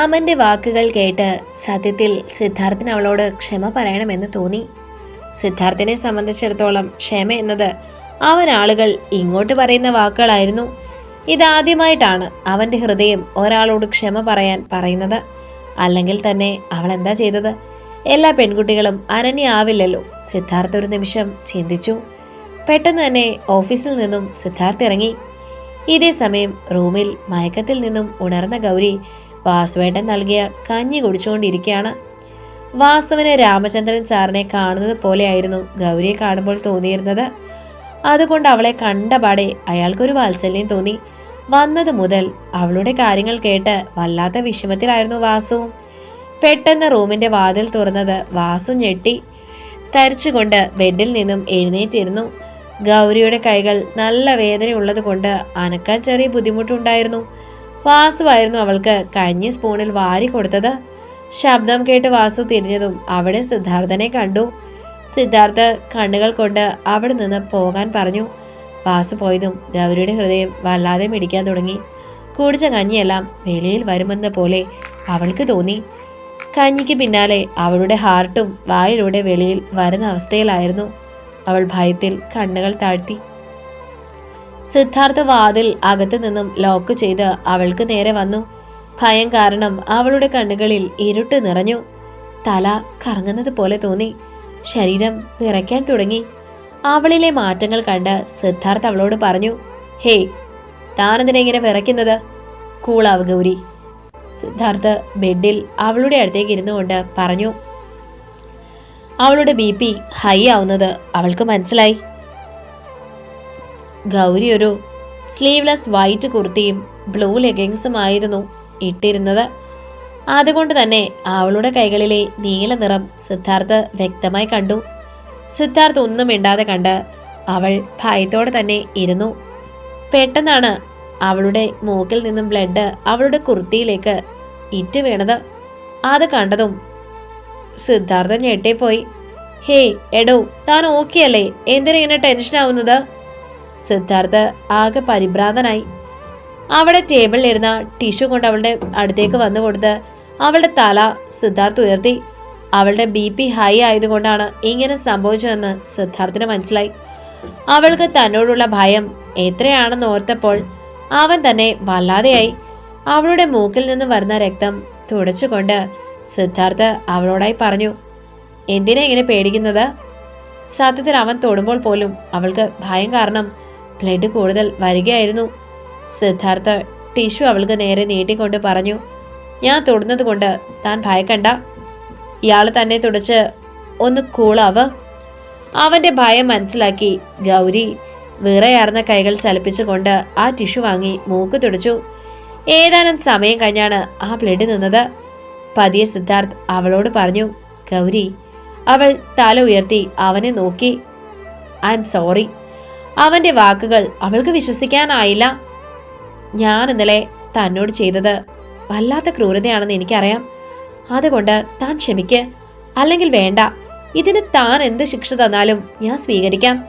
അമന്റെ വാക്കുകൾ കേട്ട് സത്യത്തിൽ സിദ്ധാർത്ഥിന് അവളോട് ക്ഷമ പറയണമെന്ന് തോന്നി. സിദ്ധാർത്ഥനെ സംബന്ധിച്ചിടത്തോളം ക്ഷമ എന്നത് അവൻ ആളുകൾ ഇങ്ങോട്ട് പറയുന്ന വാക്കുകളായിരുന്നു. ഇതാദ്യമായിട്ടാണ് അവന്റെ ഹൃദയം ഒരാളോട് ക്ഷമ പറയാൻ പറയുന്നത്. അല്ലെങ്കിൽ തന്നെ അവൾ എന്താ ചെയ്തത്? എല്ലാ പെൺകുട്ടികളും അനന്യാവില്ലല്ലോ. സിദ്ധാർത്ഥ ഒരു നിമിഷം ചിന്തിച്ചു. പെട്ടെന്ന് തന്നെ ഓഫീസിൽ നിന്നും സിദ്ധാർത്ഥ് ഇറങ്ങി. ഇതേ സമയം റൂമിൽ മയക്കത്തിൽ നിന്നും ഉണർന്ന ഗൗരി വാസുവേട്ടൻ നൽകിയ കഞ്ഞി കുടിച്ചുകൊണ്ടിരിക്കുകയാണ്. വാസുവിന് രാമചന്ദ്രൻ സാറിനെ കാണുന്നത് പോലെയായിരുന്നു ഗൗരിയെ കാണുമ്പോൾ തോന്നിയിരുന്നത്. അതുകൊണ്ട് അവളെ കണ്ടപാടെ അയാൾക്കൊരു വാത്സല്യം തോന്നി. വന്നത് മുതൽ അവളുടെ കാര്യങ്ങൾ കേട്ട് വല്ലാത്ത വിഷമത്തിലായിരുന്നു വാസുവും പെട്ടെന്ന് റൂമിന്റെ വാതിൽ തുറന്നത് വാസു ഞെട്ടി. തരിച്ചുകൊണ്ട് ബെഡിൽ നിന്നും എഴുന്നേറ്റിരുന്നു. ഗൗരിയുടെ കൈകൾ നല്ല വേദനയുള്ളത് കൊണ്ട് അനക്കാൻ ചെറിയ ബുദ്ധിമുട്ടുണ്ടായിരുന്നു. വാസുവായിരുന്നു അവൾക്ക് കഞ്ഞി സ്പൂണിൽ വാരി കൊടുത്തത്. ശബ്ദം കേട്ട് വാസു തിരിഞ്ഞതും അവിടെ സിദ്ധാർത്ഥനെ കണ്ടു. സിദ്ധാർത്ഥ കണ്ണുകൾ കൊണ്ട് അവിടെ നിന്ന് പോകാൻ പറഞ്ഞു. വാസു പോയതും ഗൗരിയുടെ ഹൃദയം വല്ലാതെ മിടിക്കാൻ തുടങ്ങി. കുടിച്ച കഞ്ഞിയെല്ലാം വെളിയിൽ വരുമെന്ന പോലെ അവൾക്ക് തോന്നി. കഞ്ഞിക്ക് പിന്നാലെ അവളുടെ ഹാർട്ടും വായിലൂടെ വെളിയിൽ വരുന്ന അവസ്ഥയിലായിരുന്നു. അവൾ ഭയത്തിൽ കണ്ണുകൾ താഴ്ത്തി. സിദ്ധാർത്ഥ വാതിൽ അകത്തു നിന്നും ലോക്ക് ചെയ്ത് അവൾക്ക് നേരെ വന്നു. ഭയം കാരണം അവളുടെ കണ്ണുകളിൽ ഇരുട്ട് നിറഞ്ഞു. തല കറങ്ങുന്നത് പോലെ തോന്നി. ശരീരം വിറയ്ക്കാൻ തുടങ്ങി. അവളിലെ മാറ്റങ്ങൾ കണ്ട് സിദ്ധാർത്ഥ അവളോട് പറഞ്ഞു ഹേയ് താനെന്തിനാ ഇങ്ങനെ വിറയ്ക്കുന്നത്? കൂളാവ് ഗൗരി. സിദ്ധാർത്ഥ് ബെഡിൽ അവളുടെ അടുത്തേക്ക് ഇരുന്നു കൊണ്ട് പറഞ്ഞു അവളുടെ ബി പി ഹൈ ആവുന്നത് അവൾക്ക് മനസ്സിലായി. ഗൗരി ഒരു സ്ലീവ്ലെസ് വൈറ്റ് കുർത്തിയും ബ്ലൂ ലെഗിങ്സും ആയിരുന്നു ഇട്ടിരുന്നത്. അതുകൊണ്ട് തന്നെ അവളുടെ കൈകളിലെ നീല നിറം സിദ്ധാർത്ഥ് വ്യക്തമായി കണ്ടു. സിദ്ധാർത്ഥ് ഒന്നും മിണ്ടാതെ കണ്ട് അവൾ ഭയത്തോടെ തന്നെ ഇരുന്നു. പെട്ടെന്നാണ് അവളുടെ മൂക്കിൽ നിന്നും ബ്ലഡ് അവളുടെ കുർത്തിയിലേക്ക് ഇറ്റ് വീണത്. അത് കണ്ടതും സിദ്ധാർത്ഥ ഞെട്ടിപ്പോയി. ഹേ എടോ താൻ ഓക്കെ അല്ലേ? എന്തിനാ ഇങ്ങനെ ടെൻഷൻ ആവുന്നത്? സിദ്ധാർത്ഥ് ആകെ പരിഭ്രാന്തനായി. അവിടെ ടേബിളിലിരുന്ന ടിഷ്യൂ കൊണ്ട് അവളുടെ അടുത്തേക്ക് വന്നു കൊടുത്ത് അവളുടെ തല സിദ്ധാർത്ഥ് ഉയർത്തി. അവളുടെ ബി പി ഹൈ ആയതുകൊണ്ടാണ് ഇങ്ങനെ സംഭവിച്ചതെന്ന് സിദ്ധാർത്ഥിന് മനസ്സിലായി. അവൾക്ക് തന്നോടുള്ള ഭയം എത്രയാണെന്ന് ഓർത്തപ്പോൾ അവൻ തന്നെ വല്ലാതെയായി. അവളുടെ മൂക്കിൽ നിന്ന് വരുന്ന രക്തം തുടച്ചുകൊണ്ട് സിദ്ധാർത്ഥ് അവളോടായി പറഞ്ഞു എന്തിനാ ഇങ്ങനെ പേടിക്കുന്നത്? സത്യത്തിൽ അവൻ തൊടുമ്പോൾ പോലും അവൾക്ക് ഭയം കാരണം ബ്ലഡ് കൂടുതൽ വരികയായിരുന്നു. സിദ്ധാർത്ഥ ടിഷ്യു അവൾക്ക് നേരെ നീട്ടിക്കൊണ്ട് പറഞ്ഞു ഞാൻ തൊടുന്നതുകൊണ്ട് താൻ ഭയക്കണ്ട. ഇയാൾ തന്നെ തുടച്ച് ഒന്ന് കൂളാവ്. അവന്റെ ഭയം മനസ്സിലാക്കി ഗൗരി വിറയാർന്ന കൈകൾ ചലിപ്പിച്ചുകൊണ്ട് ആ ടിഷ്യു വാങ്ങി മൂക്ക് തുടച്ചു. ഏതാനും സമയം കഴിഞ്ഞാണ് ആ ബ്ലഡ് നിന്നത്. പതിയെ സിദ്ധാർത്ഥ് അവളോട് പറഞ്ഞു ഗൗരി അവൾ തല ഉയർത്തി അവനെ നോക്കി. I'm sorry. അവന്റെ വാക്കുകൾ അവൾക്ക് വിശ്വസിക്കാനായില്ല. ഞാൻ ഇന്നലെ തന്നോട് ചെയ്തത് വല്ലാത്ത ക്രൂരതയാണെന്ന് എനിക്കറിയാം. അതുകൊണ്ട് താൻ ക്ഷമിക്ക്. അല്ലെങ്കിൽ വേണ്ട. ഇതിന് താൻ എന്ത് ശിക്ഷ തന്നാലും ഞാൻ സ്വീകരിക്കാം.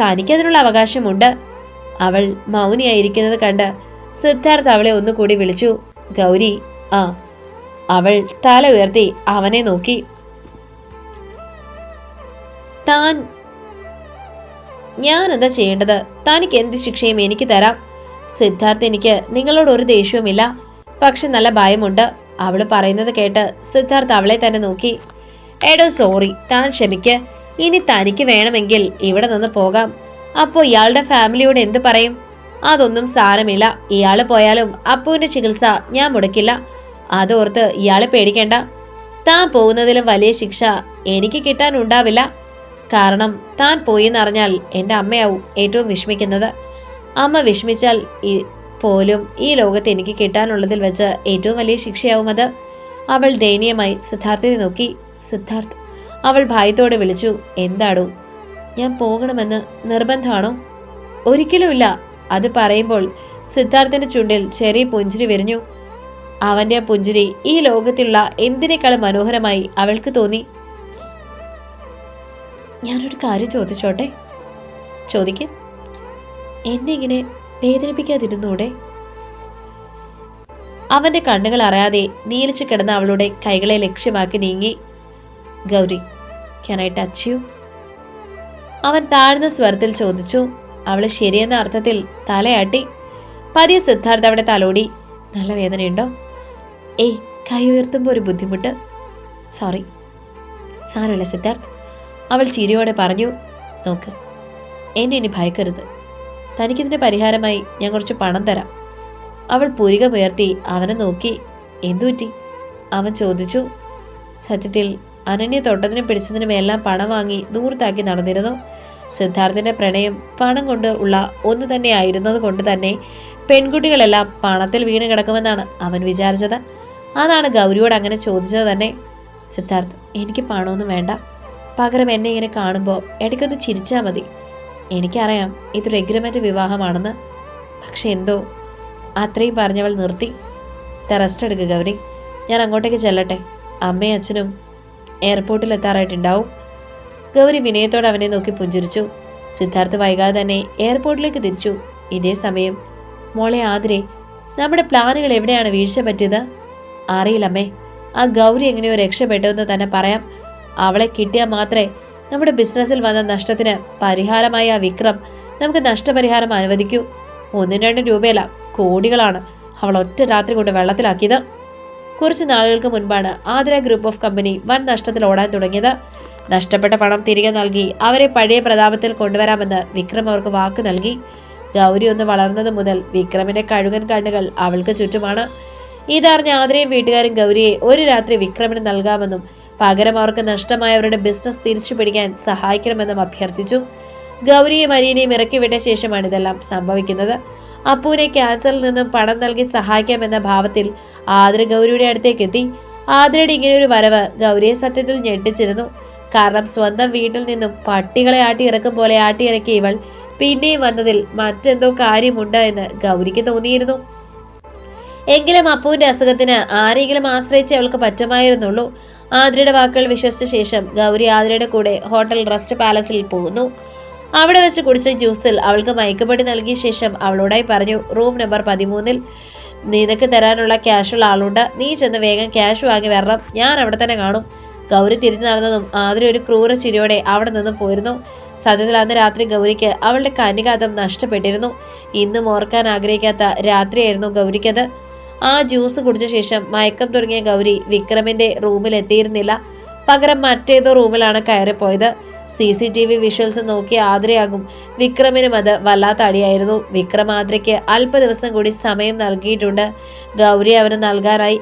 തനിക്കതിനുള്ള അവകാശമുണ്ട്. അവൾ മൗനിയായിരിക്കുന്നത് കണ്ട് സിദ്ധാർത്ഥ അവളെ ഒന്നുകൂടി വിളിച്ചു. ഗൗരി ആ. അവൾ തല ഉയർത്തി അവനെ നോക്കി. താൻ ഞാൻ എന്താ ചെയ്യേണ്ടത്? തനിക്ക് എന്ത് ശിക്ഷയും എനിക്ക് തരാം. സിദ്ധാർത്ഥ് എനിക്ക് നിങ്ങളോട് ഒരു ദേഷ്യവുമില്ല. പക്ഷെ നല്ല ഭയമുണ്ട്. അവൾ പറയുന്നത് കേട്ട് സിദ്ധാർത്ഥ് അവളെ തന്നെ നോക്കി. എടോ സോറി. താൻ ക്ഷമിക്ക്. ഇനി തനിക്ക് വേണമെങ്കിൽ ഇവിടെ നിന്ന് പോകാം. അപ്പോൾ ഇയാളുടെ ഫാമിലിയോട് എന്ത് പറയും? അതൊന്നും സാരമില്ല. ഇയാൾ പോയാലും അപ്പുവിന്റെ ചികിത്സ ഞാൻ മുടക്കില്ല. അതോർത്ത് ഇയാളെ പേടിക്കേണ്ട. താൻ പോകുന്നതിലും വലിയ ശിക്ഷ എനിക്ക് കിട്ടാനുണ്ടാവില്ല. കാരണം താൻ പോയി എന്നറിഞ്ഞാൽ എന്റെ അമ്മയാവും ഏറ്റവും വിഷമിക്കുന്നത്. അമ്മ വിഷമിച്ചാൽ പോലും ഈ ലോകത്ത് എനിക്ക് കിട്ടാനുള്ളതിൽ വെച്ച് ഏറ്റവും വലിയ ശിക്ഷയാവും അത്. അവൾ ദയനീയമായി സിദ്ധാർത്ഥിനെ നോക്കി. സിദ്ധാർത്ഥ് അവൾ ഭയത്തോടെ വിളിച്ചു എന്താടോ? ഞാൻ പോകണമെന്ന് നിർബന്ധമാണോ? ഒരിക്കലുമില്ല. അത് പറയുമ്പോൾ സിദ്ധാർത്ഥിന്റെ ചുണ്ടിൽ ചെറിയ പുഞ്ചിരി വിരിഞ്ഞു. അവന്റെ പുഞ്ചിരി ഈ ലോകത്തിലുള്ള എന്തിനേക്കാളും മനോഹരമായി അവൾക്ക് തോന്നി. ഞാനൊരു കാര്യം ചോദിച്ചോട്ടെ? ചോദിക്കും. എന്നെ ഇങ്ങനെ വേദനിപ്പിക്കാതിരുന്നൂടെ? അവന്റെ കണ്ണുകൾ അറിയാതെ നീലിച്ചു കിടന്ന അവളുടെ കൈകളെ ലക്ഷ്യമാക്കി നീങ്ങി. Gauri can I touch you അവൻ താഴ്ന്ന സ്വരത്തിൽ ചോദിച്ചു. അവൾ ശരിയെന്ന അർത്ഥത്തിൽ തലയാട്ടി. പതിയെ സിദ്ധാർത്ഥ അവിടെ തലോടി. നല്ല വേദനയുണ്ടോ? ഏയ് കൈ ഉയർത്തുമ്പോൾ ഒരു ബുദ്ധിമുട്ട്. സോറി സാരമില്ല സിദ്ധാർത്ഥ്. അവൾ ചിരിയോടെ പറഞ്ഞു നോക്ക് എന്നെ ഇനി ഭയക്കരുത്. തനിക്കിതിന്റെ പരിഹാരമായി ഞാൻ കുറച്ച് പണം തരാം. അവൾ പുരികമുയർത്തി അവനെ നോക്കി എന്തുപറ്റി? അവൻ ചോദിച്ചു സത്യത്തിൽ അനന്യ തൊട്ടതിനും പിടിച്ചതിനും എല്ലാം പണം വാങ്ങി ദൂരത്താക്കി നടന്നിരുന്നു. സിദ്ധാർത്ഥിന്റെ പ്രണയം പണം കൊണ്ട് ഉള്ള ഒന്ന് തന്നെ ആയിരുന്നത് കൊണ്ട് തന്നെ പെൺകുട്ടികളെല്ലാം പണത്തിൽ വീണ് കിടക്കുമെന്നാണ് അവൻ വിചാരിച്ചത്. അതാണ് ഗൗരിയോട് അങ്ങനെ ചോദിച്ചത് തന്നെ. സിദ്ധാർത്ഥ് എനിക്ക് പണമൊന്നും വേണ്ട. പകരം എന്നെ ഇങ്ങനെ കാണുമ്പോൾ ഇടയ്ക്കൊന്ന് ചിരിച്ചാൽ മതി. എനിക്കറിയാം ഇതൊരു എഗ്രിമെന്റ് വിവാഹമാണെന്ന്. പക്ഷെ എന്തോ? അത്രയും പറഞ്ഞവൾ നിർത്തി. റെസ്റ്റ് എടുക്കുക ഗൗരി. ഞാൻ അങ്ങോട്ടേക്ക് ചെല്ലട്ടെ. അമ്മയും അച്ഛനും എയർപോർട്ടിൽ എത്താറായിട്ടുണ്ടാവും ഗൗരി വിനയത്തോടെ അവനെ നോക്കി പുഞ്ചിരിച്ചു. സിദ്ധാർത്ഥ് വൈകാതെ തന്നെ എയർപോർട്ടിലേക്ക് തിരിച്ചു. ഇതേ സമയം മോളെ ആതിരെ നമ്മുടെ പ്ലാനുകൾ എവിടെയാണ് വീഴ്ച പറ്റിയത്? അറിയില്ലമ്മേ ആ ഗൗരി എങ്ങനെയോ രക്ഷപ്പെട്ടു എന്ന് തന്നെ പറയാം. അവളെ കിട്ടിയാൽ മാത്രമേ നമ്മുടെ ബിസിനസ്സിൽ വന്ന നഷ്ടത്തിന് പരിഹാരമായ വിക്രം നമുക്ക് നഷ്ടപരിഹാരം അനുവദിക്കൂ. ഒന്നും രണ്ടും രൂപയല്ല കോടികളാണ് അവൾ ഒറ്റ രാത്രി കൊണ്ട് വെള്ളത്തിലാക്കിയത്. കുറച്ച് നാളുകൾക്ക് മുൻപാണ് ആതിര ഗ്രൂപ്പ് ഓഫ് കമ്പനി വൻ നഷ്ടത്തിൽ ഓടാൻ തുടങ്ങിയത്. നഷ്ടപ്പെട്ട പണം തിരികെ നൽകി അവരെ പഴയ പ്രതാപത്തിൽ കൊണ്ടുവരാമെന്ന് വിക്രം അവർക്ക് വാക്ക് നൽകി. ഗൗരി ഒന്ന് വളർന്നത് മുതൽ വിക്രമിന്റെ കഴുകൻ കണ്ണുകൾ അവൾക്ക് ചുറ്റുമാണ്. ഇതറിഞ്ഞ ആതിരയും വീട്ടുകാരും ഗൗരിയെ ഒരു രാത്രി വിക്രമിന് നൽകാമെന്നും പകരം അവർക്ക് നഷ്ടമായവരുടെ ബിസിനസ് തിരിച്ചു പിടിക്കാൻ സഹായിക്കണമെന്നും അഭ്യർത്ഥിച്ചു. ഗൗരിയും അരിയനെയും ഇറക്കി വിട്ട ശേഷമാണ് ഇതെല്ലാം സംഭവിക്കുന്നത്. അപ്പുവിനെ ക്യാൻസറിൽ നിന്നും പണം നൽകി സഹായിക്കാമെന്ന ഭാവത്തിൽ ആതിര ഗൗരിയുടെ അടുത്തേക്ക് എത്തി. ആതിരയുടെ ഒരു വരവ് ഗൗരിയെ സത്യത്തിൽ ഞെട്ടിച്ചിരുന്നു. കാരണം സ്വന്തം വീട്ടിൽ നിന്നും പട്ടികളെ ആട്ടി ഇറക്കും പോലെ ആട്ടി ഇറക്കിയ ഇവൾ പിന്നെയും വന്നതിൽ മറ്റെന്തോ കാര്യമുണ്ട് എന്ന് ഗൗരിക്ക് തോന്നിയിരുന്നു. എങ്കിലും അപ്പുവിന്റെ അസുഖത്തിന് ആരെങ്കിലും ആശ്രയിച്ച് അവൾക്ക് പറ്റുമായിരുന്നുള്ളൂ. ആതിരയുടെ വാക്കുകൾ വിശ്വസിച്ച ശേഷം ഗൗരി ആതിരയുടെ കൂടെ ഹോട്ടൽ റെസ്റ്റ് പാലസിൽ പോകുന്നു. അവിടെ വെച്ച് കുടിച്ച ജ്യൂസിൽ അവൾക്ക് മയക്കുപടി നൽകിയ ശേഷം അവളോടായി പറഞ്ഞു റൂം നമ്പർ പതിമൂന്നിൽ നിനക്ക് തരാനുള്ള ക്യാഷുള്ള ആളുണ്ട്. നീ ചെന്ന് വേഗം ക്യാഷ് വാങ്ങി വരണം. ഞാൻ അവിടെ തന്നെ കാണും. ഗൗരി തിരിഞ്ഞു നടന്നതും ആതിര ഒരു ക്രൂര ചിരിയോടെ അവിടെ നിന്നും പോയിരുന്നു. സത്യത്തിൽ അന്ന് രാത്രി ഗൗരിക്ക് അവളുടെ കന്യകാതം നഷ്ടപ്പെട്ടിരുന്നു. ഇന്നും ഓർക്കാൻ ആഗ്രഹിക്കാത്ത രാത്രിയായിരുന്നു ഗൗരിക്കത്. ആ ജ്യൂസ് കുടിച്ച ശേഷം മയക്കം തുടങ്ങിയ ഗൗരി വിക്രമിന്റെ റൂമിൽ എത്തിയിരുന്നില്ല. പകരം മറ്റേതോ റൂമിലാണ് കയറിപ്പോയത്. C C T V visuals നോക്കി ആതിരയാകും. വിക്രമിനും അത് വല്ലാത്ത അടിയായിരുന്നു. വിക്രം ആതിരയ്ക്ക് അല്പ ദിവസം കൂടി സമയം നൽകിയിട്ടുണ്ട്. ഗൗരി അവന് നൽകാനായി.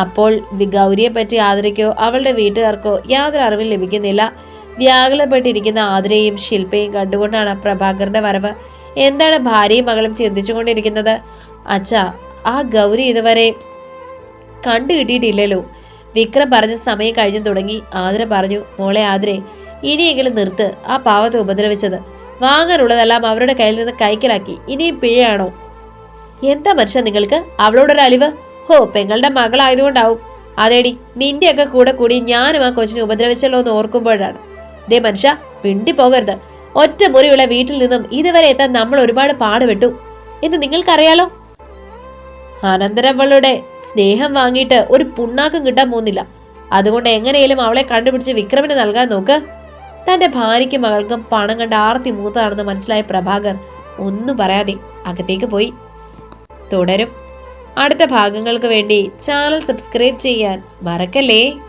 അപ്പോൾ ഗൗരിയെ പറ്റി ആതിരയ്ക്കോ അവളുടെ വീട്ടുകാർക്കോ യാതൊരു അറിവും ലഭിക്കുന്നില്ല. വ്യാകുലപ്പെട്ടിരിക്കുന്ന ആതിരയും ശില്പയും കണ്ടുകൊണ്ടാണ് പ്രഭാകറിന്റെ വരവ്. എന്താണ് ഭാര്യയും മകളും ചിന്തിച്ചുകൊണ്ടിരിക്കുന്നത്? അച്ഛാ ആ ഗൗരി ഇതുവരെ കണ്ടു കിട്ടിയിട്ടില്ലല്ലോ. വിക്രം പറഞ്ഞ സമയം കഴിഞ്ഞു തുടങ്ങി. ആതിര പറഞ്ഞു മോളെ ആതിരെ ഇനിയെങ്കിലും നിർത്ത്. ആ പാവത്തെ ഉപദ്രവിച്ചത്. വാങ്ങാനുള്ളതെല്ലാം അവരുടെ കയ്യിൽ നിന്ന് കൈക്കലാക്കി. ഇനിയും പിഴയാണോ? എന്താ മനുഷ്യ നിങ്ങൾക്ക്? അവളോടൊരു അലിവ്? ഹോ പെങ്ങളുടെ മകളായതുകൊണ്ടാവും. അതേടി നിന്റെയൊക്കെ കൂടെ കൂടി ഞാനും ആ കൊച്ചിനെ ഉപദ്രവിച്ചല്ലോ എന്ന് ഓർക്കുമ്പോഴാണ്. ദേ മനുഷ്യ പിണ്ടി പോകരുത്. ഒറ്റ മുറിയുള്ള വീട്ടിൽ നിന്നും ഇതുവരെ എത്താൻ നമ്മൾ ഒരുപാട് പാടുപെട്ടു. എന്ന് നിങ്ങൾക്കറിയാലോ? അനന്തരവളുടെ സ്നേഹം വാങ്ങിയിട്ട് ഒരു പുണ്ണാക്കും കിട്ടാൻ പോകുന്നില്ല. അതുകൊണ്ട് എങ്ങനെയെങ്കിലും അവളെ കണ്ടുപിടിച്ച് വിക്രമിന് നൽകാൻ നോക്ക്. തന്റെ ഭാര്യയ്ക്കും മകൾക്കും പണം കണ്ട് ആർത്തി മൂത്താണെന്ന് മനസ്സിലായ പ്രഭാകർ ഒന്നും പറയാതെ അകത്തേക്ക് പോയി. തുടരും. അടുത്ത ഭാഗങ്ങൾക്ക് വേണ്ടി ചാനൽ സബ്സ്ക്രൈബ് ചെയ്യാൻ മറക്കല്ലേ?